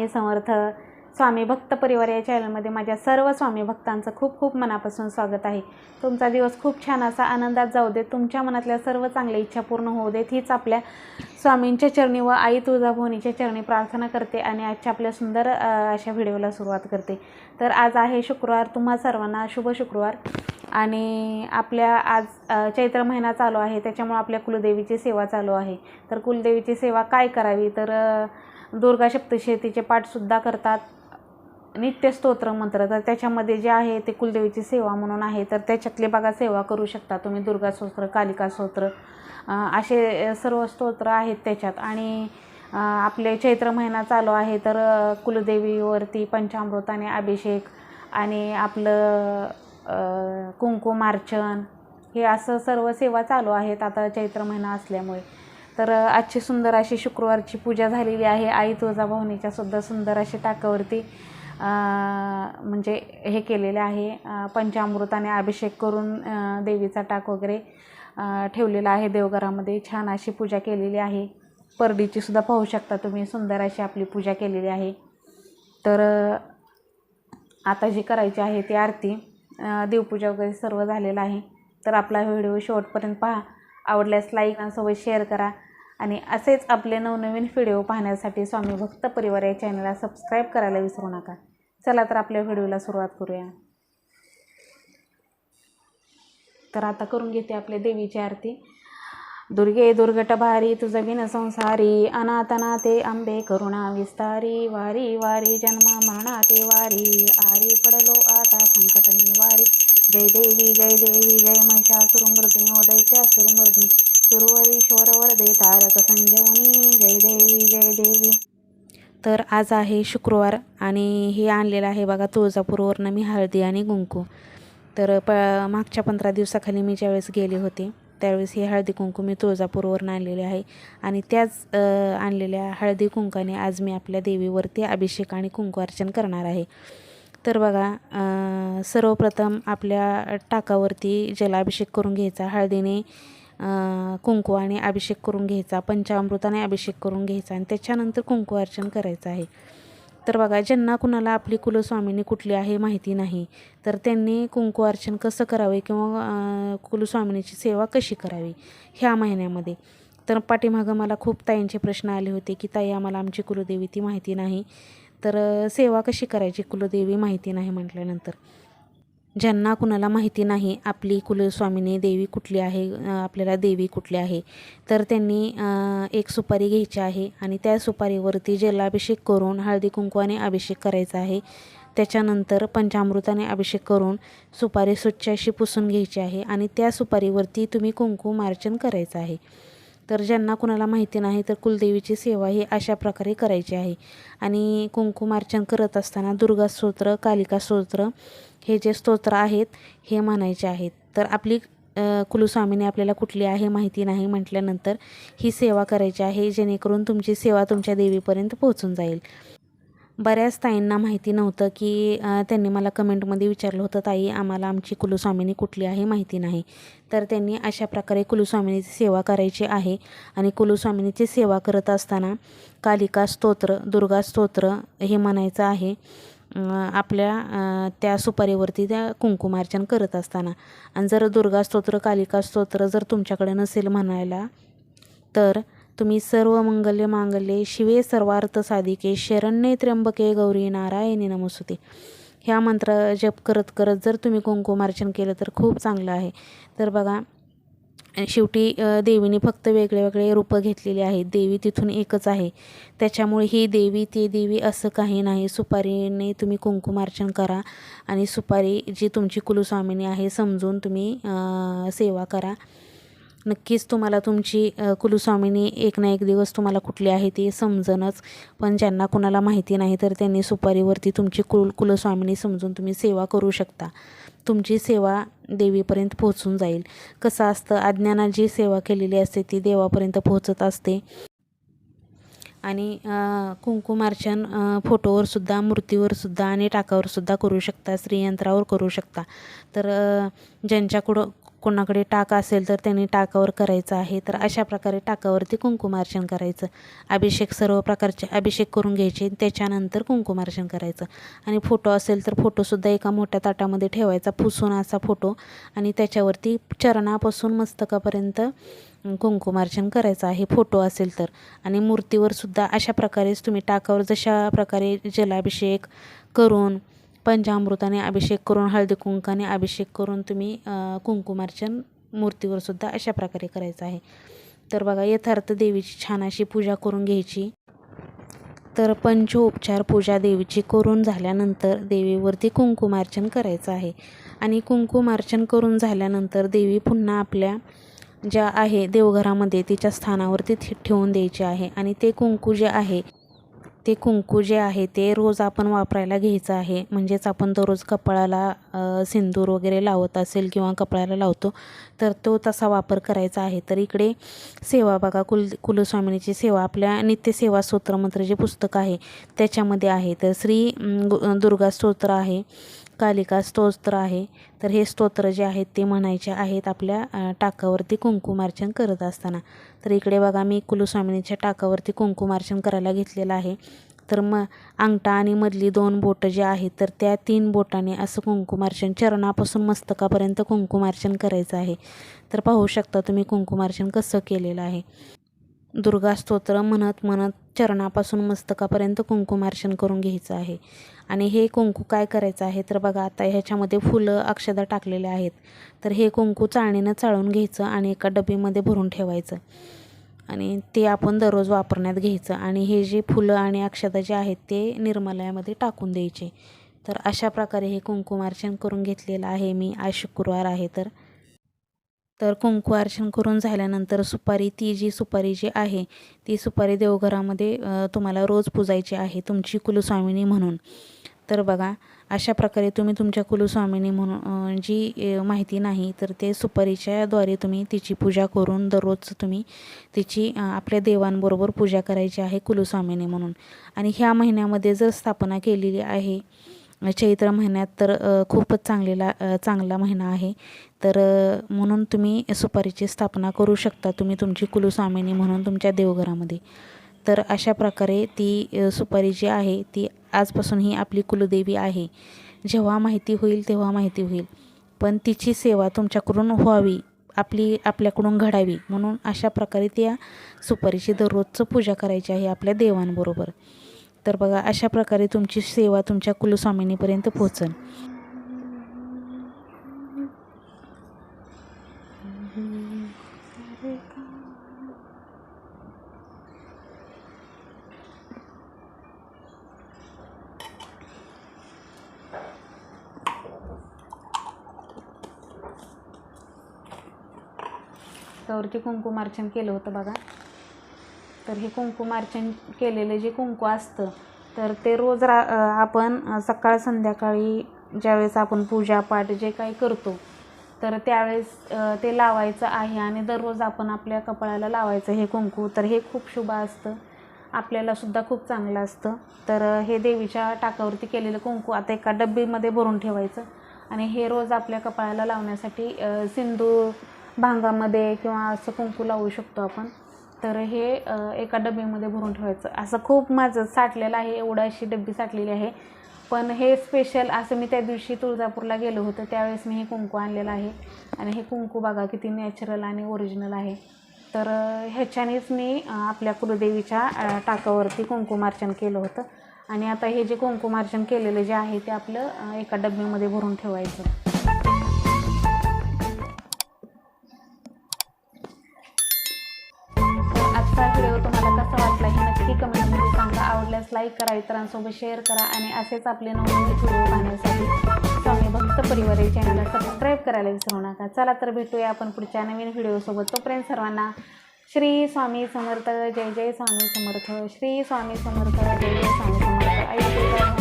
स्वामी समर्थ स्वामी भक्त परिवार या चॅनलमध्ये माझ्या सर्व स्वामी भक्तांचं खूप खूप मनापासून स्वागत आहे. तुमचा दिवस खूप छान असा आनंदात जाऊ देत तुमच्या मनातल्या सर्व चांगल्या इच्छा पूर्ण होऊ देत हीच आपल्या स्वामींच्या चरणी व आई तुळजाभवानीच्या चरणी प्रार्थना करते आणि आजच्या आपल्या सुंदर अशा व्हिडिओला सुरुवात करते. तर आज आहे शुक्रवार तुम्हा सर्वांना शुभ शुक्रवार. आणि आपल्या आज चैत्र महिना चालू आहे त्याच्यामुळे आपल्या कुलदेवीची सेवा चालू आहे. तर कुलदेवीची सेवा काय करावी? तर दुर्गा सप्तशतीचे पाठसुद्धा करतात. नित्य स्तोत्र मंत्र. तर त्याच्यामध्ये जे आहे ते कुलदेवीची सेवा म्हणून आहे. तर त्याच्यातले बघा सेवा करू शकता तुम्ही. दुर्गा स्तोत्र कालिका स्तोत्र असे सर्व स्तोत्र आहेत त्याच्यात. आणि आपले चैत्र महिना चालू आहे तर कुलदेवीवरती पंचामृताने अभिषेक आणि आपलं अ, कुंकुमार्चन हे असं सर्व सेवा चालू आहेत आता चैत्र महिना असल्यामुळे. तर आजची सुंदर अशी शुक्रवारची पूजा झालेली आहे. आई तुळजाभवानीच्या सुद्धा सुंदर अशी टाकावरती म्हणजे हे केलेले आहे. पंचामृताने अभिषेक करून देवीचा टाक वगैरे ठेवलेला आहे. देवघरामध्ये छान अशी पूजा केलेली आहे. परडीची सुद्धा पाहू शकता तुम्ही. सुंदर अशी आपली पूजा केलेली आहे. तर आता जी करायची आहे ती आरती देवपूजा वगैरे सर्व झालेलं आहे. तर आपला व्हिडिओ शेवटपर्यंत पहा. आवडल्यास लाईक आणि शेअर करा. आणि असेच आपले नवनवीन व्हिडिओ पाहण्यासाठी स्वामी भक्त परिवार या चॅनलला सबस्क्राईब करायला विसरू नका. चला तर आपल्या व्हिडिओला सुरुवात करूया. तर आता करून घेते आपल्या देवीची आरती. दुर्गे दुर्गट भारी तुझ बिन संसारी अनाथनाथे आंबे करुणा विस्तारी वारी वारी जन्म मरणाते वारी आरी पडलो आता संकट निवारी जय देवी जय देवी जय महिषासुरमर्दिनी ओ दैत्यासुरमर्दिनी सुरवरीश्वर वरदे तारक संजीवनी जय देवी जय देवी। तर आज आहे शुक्रवार आणि हे आणलेलं आहे बघा तुळजापूरवरनं मी हळदी आणि कुंकू. तर प मागच्या पंधरा दिवसाखाली मी ज्यावेळेस गेले होते त्यावेळेस हे हळदी कुंकू मी तुळजापूरवरून आणलेले आहे. आणि त्याच आणलेल्या हळदी कुंकाने आज मी आपल्या देवीवरती अभिषेक आणि कुंकू अर्चन करणार आहे. तर बघा सर्वप्रथम आपल्या टाकावरती जलाभिषेक करून घ्यायचा. हळदीने कुंकू आणि अभिषेक करून घ्यायचा पंचामृताने अभिषेक करून घ्यायचा आणि त्याच्यानंतर कुंकू अर्चन करायचं आहे. तर बघा ज्यांना कुणाला आपली कुलस्वामिनी कुठली आहे माहिती नाही तर त्यांनी कुंकू अर्चन कसं करावे किंवा कुलस्वामिनीची सेवा कशी करावी ह्या महिन्यामध्ये. तर पाठीमागं मला खूप ताईंचे प्रश्न आले होते की ताई आम्हाला आमची कुलदेवी ती माहिती नाही. तर सेवा कशी करायची? कुलदेवी माहिती नाही म्हटल्यानंतर. ज्यांना कुणाला माहिती नाही आपली कुलस्वामिनी देवी कुठली आहे आपल्याला देवी कुठली आहे तर त्यांनी एक सुपारी घ्यायची आहे आणि त्या सुपारीवरती जलाभिषेक करून हळदी कुंकवाने अभिषेक करायचा आहे. त्याच्यानंतर पंचामृताने अभिषेक करून सुपारी स्वच्छ अशी पुसून घ्यायची आहे आणि त्या सुपारीवरती तुम्ही कुंकू मार्चन करायचं आहे. तर ज्यांना कुणाला माहिती नाही तर कुलदेवीची सेवा ही अशा प्रकारे करायची आहे. आणि कुंकुमार्चन करत असताना दुर्गा स्तोत्र कालिका स्तोत्र हे जे स्तोत्र आहेत हे म्हणायचे आहेत. तर आपली अ, आपल्याला कुठली आहे माहिती नाही म्हटल्यानंतर ही सेवा करायची आहे जेणेकरून तुमची सेवा तुमच्या देवीपर्यंत पोहोचून जाईल. बऱ्याच ताईंना माहिती नव्हतं की त्यांनी मला कमेंटमध्ये विचारलं होतं ताई आम्हाला आमची कुलस्वामिनी कुठली आहे माहिती नाही. तर त्यांनी अशा प्रकारे कुलस्वामिनीची सेवा करायची आहे आणि कुलस्वामिनीची सेवा करत असताना कालिका स्तोत्र दुर्गा स्तोत्र हे म्हणायचं आहे आपल्या त्या सुपारीवरती त्या कुंकुमार्चन करत असताना. आणि जर दुर्गा स्तोत्र कालिका स्तोत्र जर तुमच्याकडे नसेल म्हणायला तर तुम्ही सर्व मंगल्य मांगल्ये शिवे सर्वार्थ साधिके शरण्ये त्र्यंबके गौरी नारायणी नमसुते ह्या मंत्र जप करत करत जर तुम्ही कुंकुमार्चन केलं तर खूप चांगलं आहे. तर बघा शेवटी देवीने फक्त वेगळे वेगळे रूपं घेतलेली आहेत. देवी तिथून एकच आहे. त्याच्यामुळे ही देवी ती देवी असं काही नाही. सुपारीने तुम्ही कुंकुमार्चन करा आणि सुपारी जी तुमची कुलस्वामिनी आहे समजून तुम्ही सेवा करा. नक्कीच तुम्हाला तुमची कुलस्वामिनी एक ना एक दिवस तुम्हाला कुठली आहे ती समजणच पण ज्यांना कुणाला माहिती नाही तर त्यांनी सुपारीवरती तुमची कुल कुलस्वामिनी समजून तुम्ही सेवा करू शकता. तुमची सेवा देवीपर्यंत पोहोचून जाईल. कसं असतं अज्ञानात जी सेवा केलेली असते ती देवापर्यंत पोहोचत असते. आणि कुंकुमार्चन फोटोवरसुद्धा फोटोवर सुद्धा मूर्तीवर सुद्धा आणि टाकावर सुद्धा करू शकता श्रीयंत्रावर करू शकता. तर ज्यांच्याकडं कोणाकडे टाक असेल तर त्यांनी टाकावर करायचं आहे. तर अशा प्रकारे टाकावरती कुंकुमार्चन करायचं. अभिषेक सर्व प्रकारचे अभिषेक करून घ्यायचे. त्याच्यानंतर कुंकुमार्चन करायचं. आणि फोटो असेल तर फोटोसुद्धा एका मोठ्या ताटामध्ये ठेवायचा. पुसून असा फोटो. आणि त्याच्यावरती चरणापासून मस्तकापर्यंत कुंकुमार्चन करायचं आहे. फोटो असेल तर. आणि मूर्तीवरसुद्धा अशा प्रकारेच तुम्ही टाकावर जशा प्रकारे जलाभिषेक करून पंचामृताने अभिषेक करून हळदी कुंकाने अभिषेक करून तुम्ही कुंकुमार्चन मूर्तीवर सुद्धा अशा प्रकारे करायचं आहे. तर बघा यथार्थ देवीची छान अशी पूजा करून घ्यायची. तर पंचोपचार पूजा देवीची करून झाल्यानंतर देवीवरती कुंकुमार्चन करायचं आहे. आणि कुंकुमार्चन करून झाल्यानंतर देवी पुन्हा आपल्या ज्या आहे देवघरामध्ये तिच्या स्थानावरती ठेवून द्यायची आहे. आणि ते कुंकू जे आहे ते कुंकू जे आहे ते रोज आपण वापरायला घ्यायचं आहे. म्हणजेच आपण दररोज कपाळाला सिंदूर वगैरे लावत असेल किंवा कपाळाला लावतो तर तो तसा वापर करायचा आहे. तर इकडे सेवा बघा कुल कुलस्वामिनीची सेवा आपल्या नित्यसेवा स्तोत्रमंत्र जे पुस्तक आहे त्याच्यामध्ये आहे. तर श्री दुर्गा स्तोत्र आहे कालिका स्तोत्र आहे तर हे स्तोत्र जे आहेत ते म्हणायचे आहेत आपल्या टाकावरती कुंकुमार्चन करत असताना. तर इकडे बघा मी कुलस्वामिनीच्या टाकावरती कुंकुमार्चन करायला घेतलेलं आहे. तर मग अंगठा आणि मधली दोन बोटं जे आहेत तर त्या तीन बोटाने असं कुंकुमार्चन चरणापासून मस्तकापर्यंत कुंकुमार्चन करायचं आहे. तर पाहू शकता तुम्ही कुंकुमार्चन कसं केलेलं आहे. दुर्गा स्तोत्र म्हणत म्हणत चरणापासून मस्तकापर्यंत कुंकुमार्चन करून घ्यायचं आहे. आणि हे कुंकू काय करायचं आहे? तर बघा आता ह्याच्यामध्ये फुलं अक्षदा टाकलेले आहेत. तर हे कुंकू चाळणीनं चाळून घ्यायचं आणि एका डबीमध्ये भरून ठेवायचं. आणि ते आपण दररोज वापरण्यात घ्यायचं. आणि हे जे फुलं आणि अक्षदा जे आहेत ते निर्मलयामध्ये टाकून द्यायचे. तर अशा प्रकारे हे कुंकुमार्चन करून घेतलेलं आहे मी. आज शुक्रवार आहे तर तर कुंकू अर्चन करून झाल्यानंतर सुपारी ती जी सुपारी जी आहे ती सुपारी देवघरामध्ये तुम्हाला रोज पुजायची आहे तुमची कुलस्वामिनी म्हणून. तर बघा अशा प्रकारे तुम्ही तुमच्या कुलस्वामिनी म्हणून जी माहिती नाही तर ते सुपारीच्याद्वारे तुम्ही तिची पूजा करून दररोज तुम्ही तिची आपल्या देवांबरोबर पूजा करायची आहे कुलस्वामिनी म्हणून. आणि ह्या महिन्यामध्ये जर स्थापना केलेली आहे म्हणजे चैत्र महिन्यात तर खूपच चांगलेला चांगला महिना आहे. तर म्हणून तुम्ही सुपारीची स्थापना करू शकता तुम्ही तुमची कुलुस्वामिनी म्हणून तुमच्या देवघरामध्ये. तर अशा प्रकारे ती सुपारी जी आहे ती आजपासून ही आपली कुलदेवी आहे. जेव्हा माहिती होईल तेव्हा माहिती होईल. पण तिची सेवा तुमच्याकडून व्हावी आपली आपल्याकडून घडावी म्हणून अशा प्रकारे त्या सुपारीची दररोजचं पूजा करायची आहे आपल्या देवांबरोबर. तर बघा अशा प्रकारे तुमची सेवा तुमच्या कुलस्वामिनीपर्यंत पोहोचेल त्यावरती कुंकुमार्चन केलं होतं बघा. तर हे कुंकुमार्चन केलेलं जे कुंकू असतं तर ते रोज रा आपण सकाळ संध्याकाळी ज्यावेळेस आपण पूजापाठ जे काही करतो तर त्यावेळेस ते लावायचं आहे आणि दररोज आपण आपल्या कपाळाला लावायचं हे कुंकू. तर हे खूप शुभ असतं. आपल्यालासुद्धा खूप चांगलं असतं. तर हे देवीच्या टाकावरती केलेलं कुंकू आता एका डब्बीमध्ये भरून ठेवायचं आणि हे रोज आपल्या कपाळाला लावण्यासाठी सिंदूर भांगामध्ये किंवा असं कुंकू लावू शकतो आपण. तर हे एका डब्यामध्ये भरून ठेवायचं. असं खूप माझं साठलेलं आहे एवढं अशी डब्बी साठलेली आहे. पण हे स्पेशल असं मी त्या दिवशी तुळजापूरला गेलो होतं त्यावेळेस मी हे कुंकू आणलेलं आहे. आणि हे कुंकू बघा किती नॅचरल आणि ओरिजिनल आहे. तर ह्याच्यानेच मी आपल्या कुलदेवीच्या टाकावरती कुंकुमार्चन केलं होतं. आणि आता हे जे कुंकुमार्चन केलेलं जे आहे ते आपलं एका डब्यामध्ये भरून ठेवायचं. आवडल्यास लाईक करा इतरांसोबत शेअर करा आणि असेच आपले नवीन व्हिडिओ पाहण्यासाठी स्वामी भक्त परिवार या चॅनलला सबस्क्राईब करायला विसरू नका. चला तर भेटूया आपण पुढच्या नवीन व्हिडिओसोबत तोपर्यंत सर्वांना श्री स्वामी समर्थ जय जय स्वामी समर्थ श्री स्वामी समर्थ जय जय स्वामी समर्थ. ऐकू